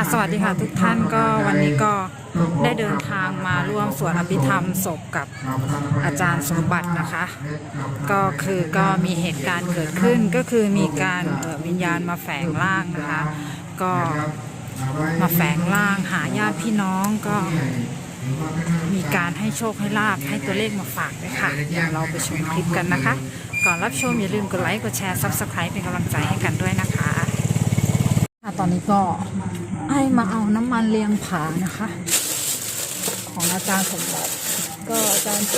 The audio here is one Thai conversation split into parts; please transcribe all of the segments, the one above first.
ค่ะสวัสดีค่ะทุกท่านก็วันนี้ก็ได้เดินทางมาร่วมสวดอภิธรรมศพกับอาจารย์สมบัตินะคะ ก็คือก็มีเหตุการณ์เกิดขึ้นก็คือมีการวิญญาณมาแฝงร่างนะคะ ก็มาแฝงร่างหาญาติพี่น้องก็มีการให้โชคให้ลาบให้ตัวเลขมาฝากด้วยค่ะเดี๋ยวเราไปชมคลิปกันนะคะ ก่อนรับชมอย่าลืมกดไลค์กดแชร์ Subscribe เป็นกำลังใจให้กันด้วยนะคะตอนนี้ก็ ให้มาเอาน้ำมันเลียงผานะคะ ของอาจารย์สมบัติก็อาจารย์โจ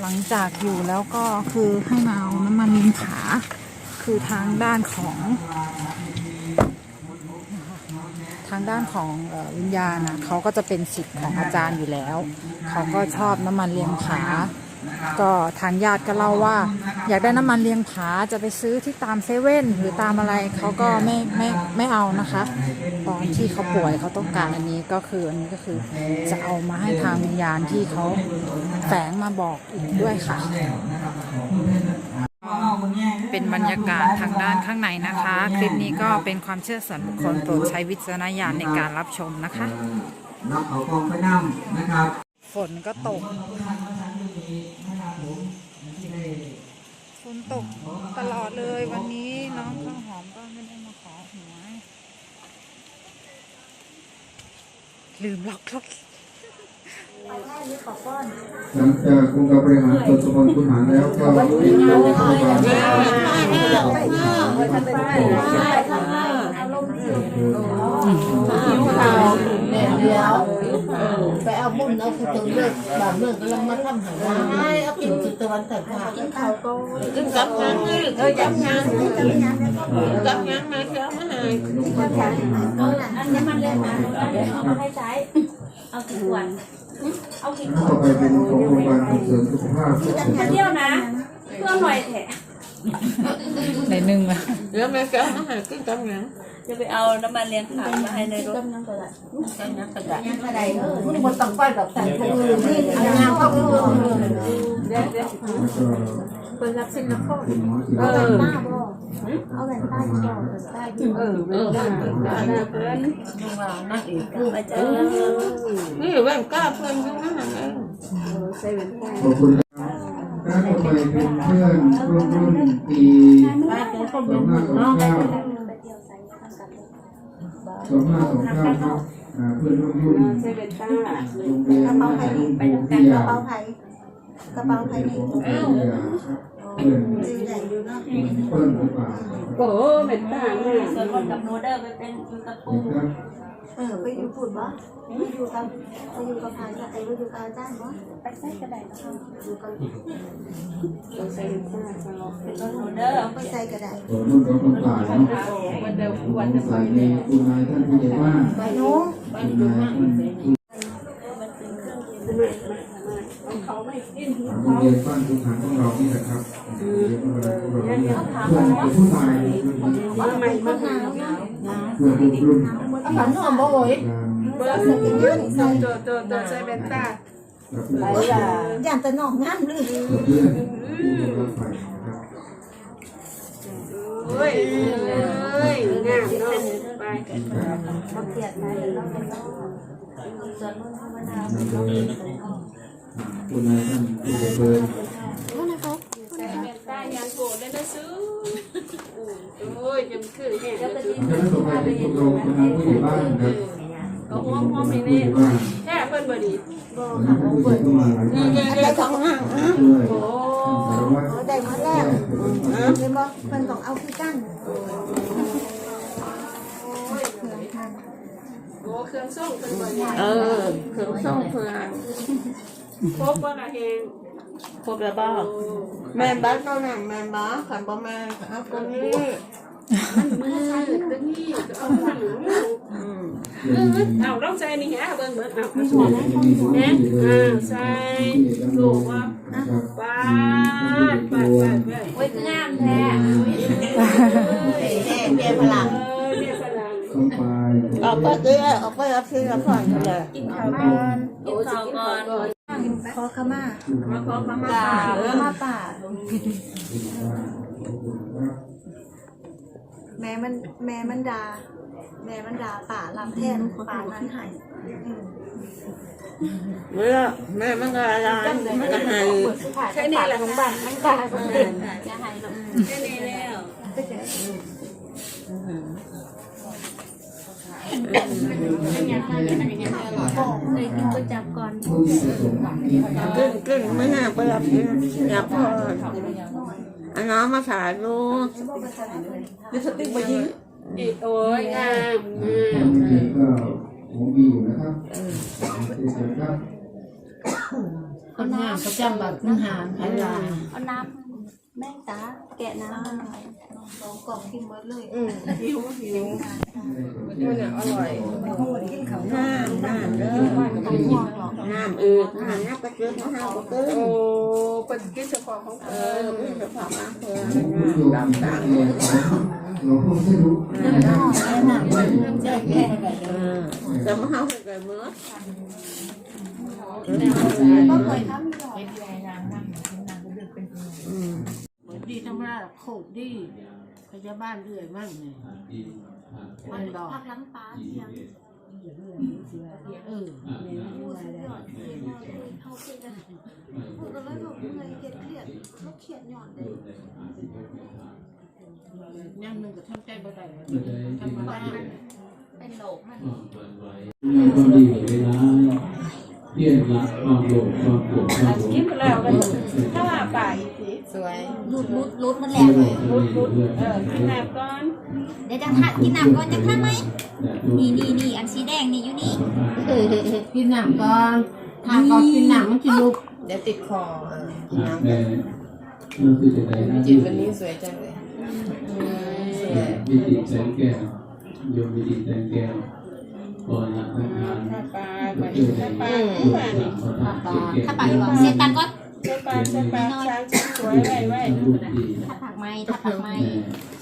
หลังจากอยู่แล้วก็คือให้มาเอาน้ำมันเลียงผาคือทางด้านของทางด้านของวิญญาณนะเขาก็จะเป็นสิทธิ์ของอาจารย์อยู่แล้ว เขาก็ชอบน้ำมันเลียงผา ก็ทางญาติก็เล่าว่า อยากได้น้ำมันเลียงผาจะไปซื้อที่ตามเซเว่นหรือตามอะไรเขาก็ไม่ไม่ไม่เอานะคะ ตอนที่เขาป่วยเขาต้องการอันนี้ก็คืออันนี้ก็คือจะเอามาให้ทางวิญญาณที่เขาแฝงมาบอกอีกด้วยค่ะ เป็นบรรยากาศทางด้านข้างในนะคะ คลิปนี้ก็เป็นความเชื่อส่วนบุคคลโปรดใช้วิจารณญาณในการรับชมนะคะนับเอากองไปนำนะครับ ฝนก็ตก ฝนตกตลอดเลยวันนี้น้องข้าวหอมก็ไม่ได้มาขอหวยลืมล็อกรถหลังจากองค์การบริหารส่วนตำบลคุณหารแล้วก็ปิดโรงพยาบาลแม่เดียวไปเอาบุญเอาคือตัวเลือกบางเรื่องก็ลังมาทำหาได้เอากินจุดตะวันแต่ผ่ากินข้าวก็กินกับงานนี่เออจับงานกับงานมาเช้ามาหายอันนี้มันเลยนะเอามาให้ใช้เอากี่ขวดเอากี่ขต่วอดไปเป็นของโรงพยาบาลส่งเสริมสุขภาพทุกคนมาเที่ยวนะเพื่อหน่อยแถะ ในหนึ่งอะเดี๋ยวมาเช้ามาหายกินกับงานจะไปเอาน้ำมันเลี้ยงขามาให้ในรถต้มน้ำกระดาษต้มน้ำกระดาษยังกระดาษเออทุกคนต้องไปแบบแต่คนอื่นนี่งานเขาเออแล้วก็เปิดรับสินนครคุณหมอที่เอว่าอเอาแหวนใต้ก่อนใต้เออเออเพื่อนดูว่านั่งอีกไปเจอนี่แว่นก้าเพื่อนทั้งนั้นเองขอบคุณครับแล้วต่อ ไปเป็นเพื่อนร่วมรุ่นปีสองห้าสองเก้าสองห้าสองเก้าครับอ่าเพื่อนร่วมรุ่นเซเว่นต้าโรงเรียนรุ่นปู่พิทกระยาเป๋าไผ่กระเป๋าไผ่นี่ปู่พิทยาครับเพื่อนจืดใหญ่อยู่เนาะเพื่อนหรือเปล่าโอ้เวนต้ามาส่วนคนกับโนเดอร์ไปเป็นอยู่กับปูนี่ครับ เออไปอยู่พูดบ่ไปอยู่กับไปอยู่กับพายไปอยู่กับอาจารย์บ่ไปใส่กระดาษนะคะอยู่กับเซเว่นต้าสลบเป็นรถโนเดอร์เอไปใส่กระดาษตัวรุ่นของคนตายเนาะวันเดิมววันสจะไปงสัยมีเนี่ยคุณนายท่านผู้ใหญ่บ้านไปหนูคุณนายท่าน ผู้เขาไม่กินโรงเรียนบ้านทุกหางของเรานี่แหละครับโรงเรียนของเราของเราเนี่ยเพื่อนเป็นผู้ตายเพื่อนว่าไม่มาหาเพื่อนรุ่นรุ่นฝันนอนบ่อยงานเบอร์ตัวตัวตัวเซเว่นต้ากับเพื่อนไปล่ะย่านแต่นอกงามเลยกับเพื่อนรับไปนะครับเฮ้ยเฮ้ยงามเนาะไปบ่เกลียดไปแล้วก็ส่วนคนธรรมดา คุณนายท่านผู้ใหญ่เบิร์นเซเว่นต้ายางโกรธได้นะซื้อโอ้ยจำคือแห้งแล้วก็คณะต่อไปเป็นชมรมคณะผู้ใหญ่บ้านครับก็ห้องห้องผู้นี่ใหนี่ญ่บ้านแค่เพิ่นบ่ดีคณะผู้ใหญ่ก็มาหลายท่านนี่นี่นี่ของห้างช่วยโอ้สารวัตรได้มาแล้วเห็นบ่เพิ่นต้องเอาคือกันโหเครื่องส่งเพิ่นบ่ดีเออเครื่องส่งเพิ่น ครบบ่ละแฮงครบแล้วบ่แม่นบ้านเขานั่นแม่นบ่คันบ่มาเอาตตัรวงนี้นี้มันมือตรงนี้เอาข้างหลังอืมเรื่องนี้เอาลองใส่นี่ฮะเบิ่งเบิ่งเอาส่วนจะมีผู้ใหญ่เฮ็ดเบิร์อ่านใส่ผู้ใหญ่ดำรลูงกว่านะครับปาดปาดปาดปาดโอ้ยคืองามแท้แม่แม่พลังเออเนี่ยฝรั่งเข้าไปออกไปเด้อออกไปรับซื้อรับผ่อนกันเลยกินข้าวก่อนกินข้าวก่อน ขอขมามาขอขมาป่าเออมาป่าแม่มันแม่มันด่าแม่มันด่าป่าลำแทนป่านั้นใหายเมื่อแม่มันก็ร้านมันก็ให้แค่นี้แหละของบ้านมันด่าคนอื่นจะให้ลูกแค่นี้แล้วเลย กินก๋วยจับก่อนผู้ที่ประสงค์ที่จะขึ้นขึ้นไม่น่าไปรับกินอยากพออันน้องมาสาลูกนี่สติ๊กไปยิงอีโอ้ยงามคนที่ก็ผมมีอยู่นะครับเสร็จครับคนงานประจำแบบขึ้นหางไทยลาเอาน้ำแม่งตาแกะน้ำหน่อย สองกล่องกินหมดเลยหิวหิวมันอร่อยน้ำน้ำเด้อน้ำอืดน้ำนักกระเจี๊ยบน้ำกระเจี๊ยบโอ้เป็นกิจเฉพาะของเอเธออไม่เป็นความอาเพลินผู้โยมดำต่าต่างงเนี่ยหลวงพ่อไม่รู้แจ๊กแก่จะมาเข้าให้กันเมื่อก็เคยทำอยู่ดีธรรมดาโคตรดี พยาบาลเรื่อยมากเลยมันดอกพักล้างป้าเที่ยงเออพูดสุดยอดเขาคุยกันพูดกันเลยบอกเมื่อยเกลียดเครียดเขาเขียนหย่อนเลยย่างหนึ่งก็ทำใจบ่ได้ธรรมดาเป็นโลกมันมีความดีกับเวลาเพียรละความโลภความโกรธความหลงกินแล้วกันถ้าว่าป่าอีกที สวยรุดรุดรุดมันแหลที่กโลภที่เลือดเออกินน้ำก่อนเดี๋ยวจะทานกินน้ำก่อนจะทานไหมแต่ตัวนี่นี่นี่อันสีแดงนี่อยู่นี่เออกินหนังก่อนทานก่อนกินหนังมันจะลุกเดี๋ยวติดคอกินหาน้ำแต่นั่นคือจะได้หน้าจิที่ตวันนี้สวยจังเลยสวยวิธีแสงแก้วโยมวิธีแสงแก้วก่อนละทำงานถ้าป่าก็ป่าคือถ้าในป่าปถ้าป่าสามประธานแก้ถ้าปาก อยู่บอกเซตันก็ถ้าป่าถ้าป่าช้างสวยไว้ไว้ถ้าผักไม้ถ้าผักไม้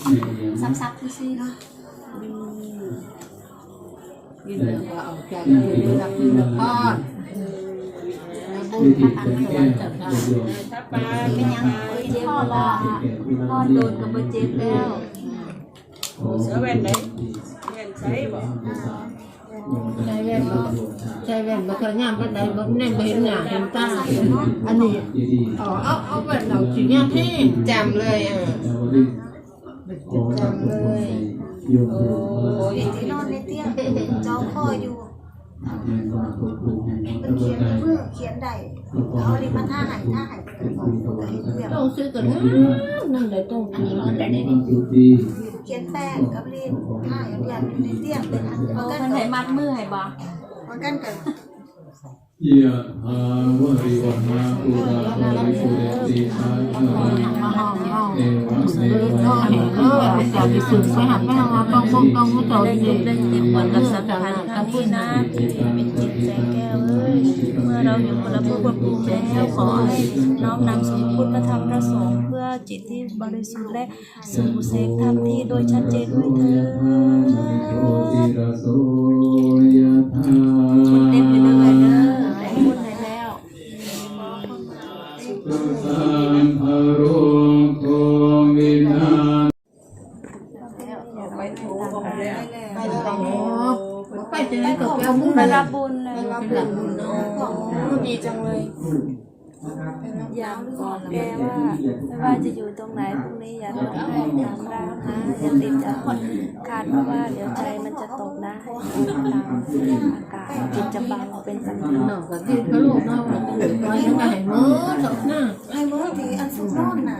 แม่ยงซับซับซื่อเนาะกินแล้วก็เอาใจเลยรับกินแล้วก็วิธีแสงแก้วโยมถ้าป่าเป็นยังเจ็บพ่อรอแก่ผู้นั้นพ่อโดนกับเบเจ็บแล้วเสือแว่นไหนแว่นใช้บ่ ใจแว่นบ่ใจแว่นบ่เคยงามปานใดบ่แน่บ่เห็นหน้าเห็นตาอันนี้ดีเอเอาเอาแว่นเราสิเนี่ยที่จำเลยอะแล้ววันนี้ขอทำบุญให้โยที่นอนในเตียงเจ้าคออยู่เรียนความควบคุมให้เป็นเขียนมือเขียนได้เอาดิมาท่าหายท่าหายเป็นต้องซื้อกันนะนั่นได้ต้องอันนี้มันได้ความสุขดี เขียนแป้งกับเรียนท่าอย่างเดียวอยู่ในเตียงเป็นอันเอเอาอกันมันกัให้นมัดมือให้บ่เอากันกันยะหาวริวหาปุราภริปุเรติอาคามาห้องห้องเอวะเมก็วะเห็นเออจะไปสื่อไปหันไปทางกองพวกกองผู้ต่อได้ดียุบได้เจ็บปวดกับสัมพันธ์ครั้งนี้นะที่เป็นจิตใจแก้ว เมื่อเราอยู่คนละผู้ควบคุมแล้วขอให้น้อมนำสู่พุทธธรรมประสงค์เพื่อจิตที่บริสุทธิ์และสู่เสกธรรมที่โดยชัดเจนด้วยเถิโอด พรุ่งนี้อย่าร้องไห้ตามร่างนะอย่าติดจะขาดเพราะว่าเดี๋ยวใจมันจะตกนะให้อยู่ตามอากาศจิตจะเบาเป็นสำคัญเนาะก็ดีก็ลูกเนาะไปยังไงมือตกหน้าให้มือดีอันสุดนอนน่ะ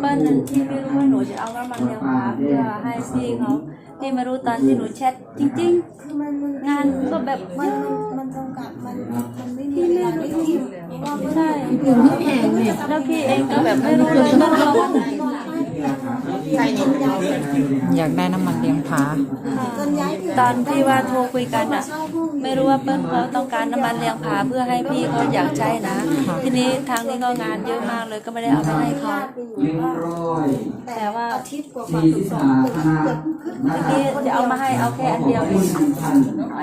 เปิ้ลนั้นที่ไม่รู้ว่าหนูจะเอากำลังเลี้ยงพาเพื่อให้พี่เขาพี่มารู้ตอนที่หนูแชทจริงๆ งานก็แบบมันมันมันจำกัดมันมันไม่มีเวลาได้กินเพราะว่ามันใช่อยู่ไม่แพงเนี่ยแล้วพี่เองก็แบบไม่รู้เลยว่าเราใครเนี่ย อยากได้น้ำมันเลี้ยงผาจนย้ายเดือนตอนที่ว่าโทรคุยกันอะไม่รู้ว่าเปิ้ลเขาต้องการน้ำมันเลี้ยงผาเพื่อให้พี่เขาอยากใช้นะ ทีนี้ทางนี้ก็งานเยอะมากเลยก็ไม่ได้เอาไปให้เขาหนึ่งร้อยแต่ว่าอาทิตย์กว่าสี่สิบห้าคณะทีนี้จะเอามาให้เอาแค่อันเดียวเองพัน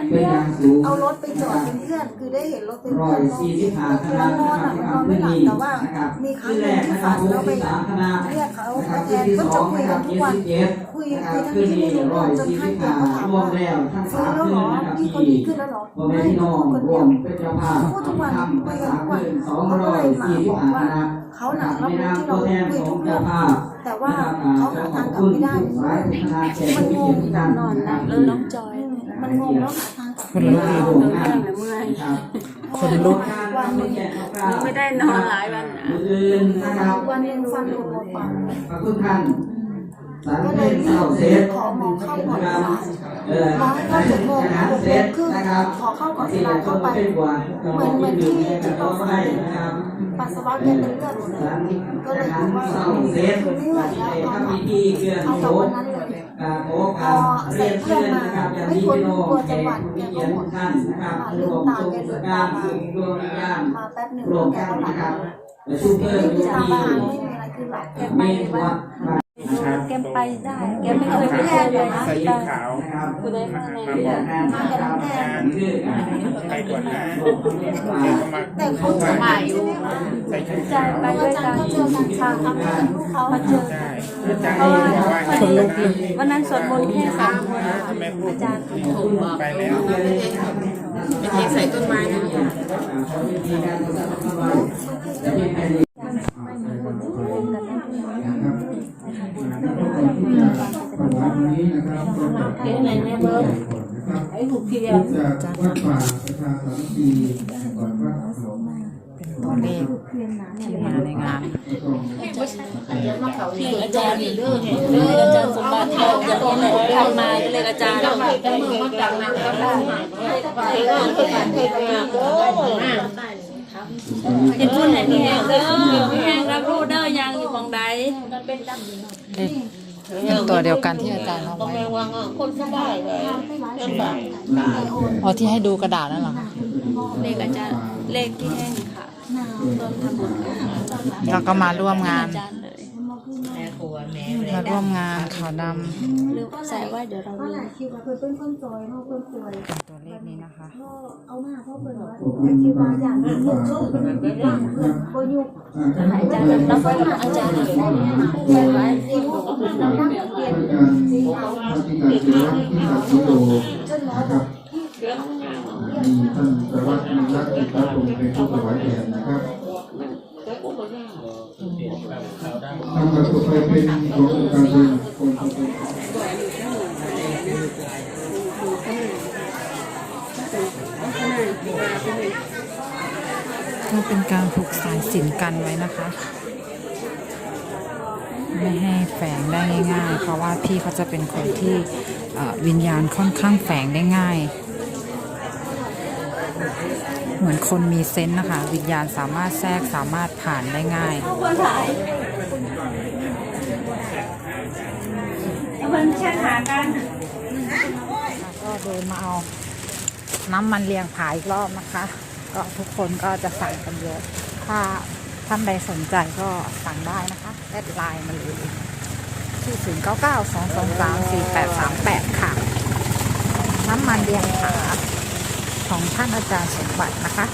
เป็นอย่างสูงเอารถไปจอดเป็นเพื่อนคือได้เห็นรถเป็นร้อเพื่อนยสี่สิบห้าคณะเรานอนนะอะครับนอนไม่หลับแต่ว่านะครับมีครั้งที่หแรนึ่งกที่นะครับฝันหกเราไปสิบสามคณะเรียกเขานะคมารับแทที่สองนะครับยี่สิบเจ็ดนครับคืนนี้ร้อยสี่สิบห้ารวมแล้วทั้งซื้อสามแล้วคืเหรนอนะครับพี่คนดีขึ้นแล้วเหรอพ่อแม่พี่น้องรวมเป็นเจ้าภาพพูดทุกวันคุยกันทุกวันคืนสองเขาก็ร้อเลยมาบอกว่าเขาหนักในแล้วนาที่เราคุยทุกเรื่องแต่ว่าเขาหาทางกลับไม่ได้สายพันาเขตวิจิตรกันนะครับแล้วน้องจอย มันงงแล้วหาทางกลับคนลุกเมื่อยเมื่อย ครับคนลุกวันหนึ่งไม่ได้นอนหลายวันนะอื่นนะครับวันหนึ่งฟันหลุดหมดปากขอบคุณท่านสารก็เลเล่ยนรีเศร้าบเซตขอหมอเข้าก่อนนะคเวรับลาเออหมอให้เข้าเจ็ดโมงอาหารหกเซโมตงครึ่งนะครับขอเข้าก่อนเวที่ลาเราเข้าไปเป็นกว่าเหมือนเหมือนที่ที่เราฟัฟังงนะครับปัสสาวะแกเป็นเลือดหมดเลยสารก็เลยอาหารคิดว่าเศร้าเซตคือไม่ไหวแล้วที่ตอนทำนั้พินธีเกื้อนเอาโยจากวักนนั้น เลยการโอ้การเรียนเชิญนะครับอย่างที่พี่น้องแขกผู้มีเกียรติทุกท่านนะครับรวมตัวกิจการรวมดวงวิญญาณมาแป๊บหนึ่งรวมแกกันก็หลับนะครับประชุมเพื่อไม่มีที่ตามบ้านไม่มีอะไรคือหลับแกไปมีเลยวัว่าด นะครับแกไปได้ แกไม่เคยไปเจอเลยนะใส่ชุดขาวนะครับคุณได้มาในมาบอกงานนะครับชื่อการไปก่อนนะรวมทั้งเรียนมาแต่เขาจะมาอยู่ใส่ชุดใจไปด้วยกันเขาเจอกันค่ะเขามาเจอใช่อาจารย์เพราะว่าบอกว่าพอดีวันนั้นสวดมนต์แค่สามคนแม่พูดอาจารย์ไปแล้วเป็นเทใส่ต้นไม้นะ วิธีการทำสมาธิจะมีแผ่นดิน วันนี้นะครับ ก็จะเขียนไหนเนี่ยเบิร์ดนะครับไอ้หุบเทียจากวัดป่าประชาสามัคคีก่อนวัดหลวงเป็นตัวเลขที่มาในงานเดี๋ยวมาเขาเนี่อาจารย์เด้อเด้ออาจารย์สมบัติเราจะต้องทำมาเลยอาจารย์เราให้กันมือมาจากนั้นก็ได้ให้งานให้การให้งานโอ้เห็นพูดไหนนี่แห้งเด้อแห้งรับรู้เด้อยังอยู่มองใดเป็น ตัวเดียวกันที่อาจารย์เอาก็ไว้แม่วังอะคนสบายเลยลำบากอ๋อที่ให้ดูกระดาษนั่นเหรอคะเลขอาจารย์เลขที่แห้งค่ะรวมทำบุญกับแล้วก็มาร่วมงาน อาจารย์เลยแม่ครัวแม่มาร่วมงานขาวดหรือใส่ว่าเดี๋ยวเราเพราะหลายคิวกับเพื่อนเพื่อนคนจอยเขาเพื่อนป่วยำเป็นตัวเลขนี้นะคะก็เอามาเพราะเพื่อนว่าแต่คิดว่าอย่างนี้ยุกเข้าเป็นเพื่อนก็ยุกอาจารย์รับไว้กับอาจารย์เลย เรียนไว้ที่ยุกเรานั่งเรียน การปฏิการเชื้อที่ตัดกิโล จนหมอ นะครับ มีท่านสวัสดิ์มีรักติดตาผมเป็นผู้ถวายแทนนะครับนำมาตัวไปเป็นขององค์การเงินองค์การเงินก็เป็นการผูกสายสินกันไว้นะคะ ไม่ให้แฝงได้ง่ายๆ เพราะว่าพี่เขาจะเป็นคนที่วิญญาณค่อนข้างแฝงได้ง่าย เหมือนคนมีเซนส์นะคะ วิญญาณสามารถแทรกสามารถผ่านได้ง่ายคนถ่ายมันแค่หากันก็เดินมาเอาน้ำมันเลียงผาอีกรอบนะคะ ก็ทุกคนก็จะสั่งกันเยอะ ถ้าท่านใดสนใจก็สั่งได้นะคะแอดไลน์มาเลยที่0 9 9 2 2 3 4 8 3 8ค่ะ น้ำมันเลียงผา ของท่านอาจารย์สมบัตินะคะ